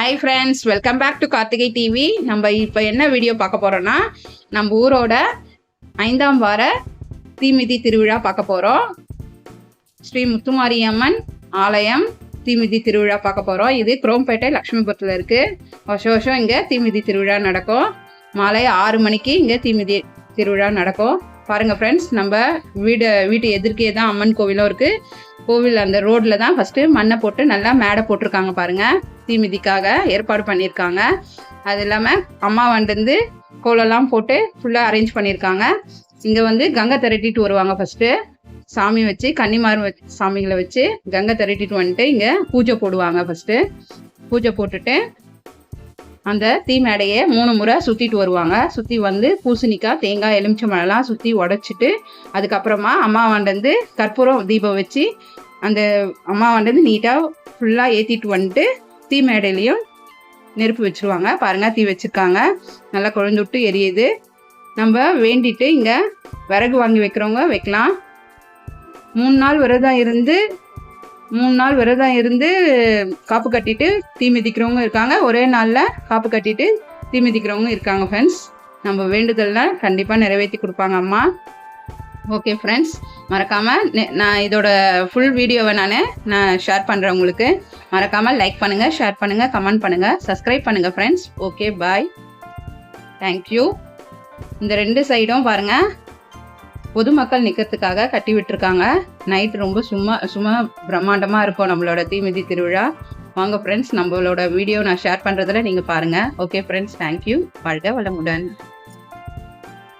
Hi friends welcome back to Karthigai TV நம்ம இப்போ என்ன வீடியோ பார்க்க போகிறோன்னா நம்ம ஊரோட ஐந்தாம் வார தீமிதி திருவிழா பார்க்க போகிறோம் ஸ்ரீ முத்துமாரியம்மன் ஆலயம் தீமிதி திருவிழா பார்க்க போகிறோம் இது குரோம்பேட்டை லக்ஷ்மிபுரத்தில் இருக்குது வருஷம் வருஷம் இங்கே தீமிதி திருவிழா நடக்கும். மாலை ஆறு மணிக்கு இங்கே தீமிதி திருவிழா நடக்கும். பாருங்கள் ஃப்ரெண்ட்ஸ் நம்ம வீடு வீட்டு எதிர்க்கே தான் அம்மன் கோவிலும் இருக்குது கோவில் அந்த ரோட்டில் தான் ஃபஸ்ட்டு மண்ணை போட்டு நல்லா மேடை போட்டிருக்காங்க பாருங்கள் தீமிதிக்காக ஏற்பாடு பண்ணியிருக்காங்க. அது இல்லாமல் அம்மா வந்து கோலம்லாம் போட்டு ஃபுல்லாக அரேஞ்ச் பண்ணியிருக்காங்க. இங்கே வந்து கங்கை திரட்டிட்டு வருவாங்க ஃபஸ்ட்டு சாமி வச்சு கன்னிமார் வச்சு சாமிகளை வச்சு கங்கை திரட்டிட்டு வந்துட்டு இங்கே பூஜை போடுவாங்க ஃபஸ்ட்டு பூஜை போட்டுட்டு அந்த தீ மேடையை மூணு முறை சுற்றிட்டு வருவாங்க. சுற்றி வந்து பூசணிக்காய் தேங்காய் எலுமிச்சம்பழம்லாம் சுற்றி உடச்சிட்டு அதுக்கப்புறமா அம்மா வந்து கற்பூரம் தீபம் வச்சு அந்த அம்மா வந்து நீட்டாக ஃபுல்லாக ஏற்றிட்டு வந்துட்டு தீ மேடையிலையும் நெருப்பு வச்சுருவாங்க. பாருங்கள் தீ வச்சுருக்காங்க. நல்லா குழந்து விட்டு எரியுது. நம்ம வேண்டிட்டு இங்கே விறகு வாங்கி வைக்கிறவங்க வைக்கலாம். மூணு நாள் விரதம் இருந்து மூணு நாள் விரதம் இருந்து காப்பு கட்டிட்டு தீ மிதிக்கிறவங்க இருக்காங்க. ஒரே நாளில் காப்பு கட்டிட்டு தீ மிதிக்கிறவங்க இருக்காங்க ஃப்ரெண்ட்ஸ் நம்ம வேண்டுதல்லாம் கண்டிப்பாக நிறைவேற்றி கொடுப்பாங்க அம்மா. ஓகே ஃப்ரெண்ட்ஸ் மறக்காமல் நான் இதோட ஃபுல் வீடியோவை நான் நான் ஷேர் பண்ணுறேன் உங்களுக்கு. மறக்காமல் லைக் பண்ணுங்கள் ஷேர் பண்ணுங்கள் கமெண்ட் பண்ணுங்கள் சப்ஸ்கிரைப் பண்ணுங்கள் ஃப்ரெண்ட்ஸ் ஓகே பாய் தேங்க்யூ இந்த ரெண்டு சைடும் பாருங்கள் பொதுமக்கள் நிற்கிறதுக்காக கட்டி விட்டுருக்காங்க. நைட் ரொம்ப சும்மா சும்மா பிரம்மாண்டமாக இருக்கும் நம்மளோட தீமிதி திருவிழா. வாங்க ஃப்ரெண்ட்ஸ் நம்மளோட வீடியோ நான் ஷேர் பண்ணுறதுல நீங்கள் பாருங்கள் ஓகே ஃப்ரெண்ட்ஸ் தேங்க்யூ வாழ்க வளமுடன்.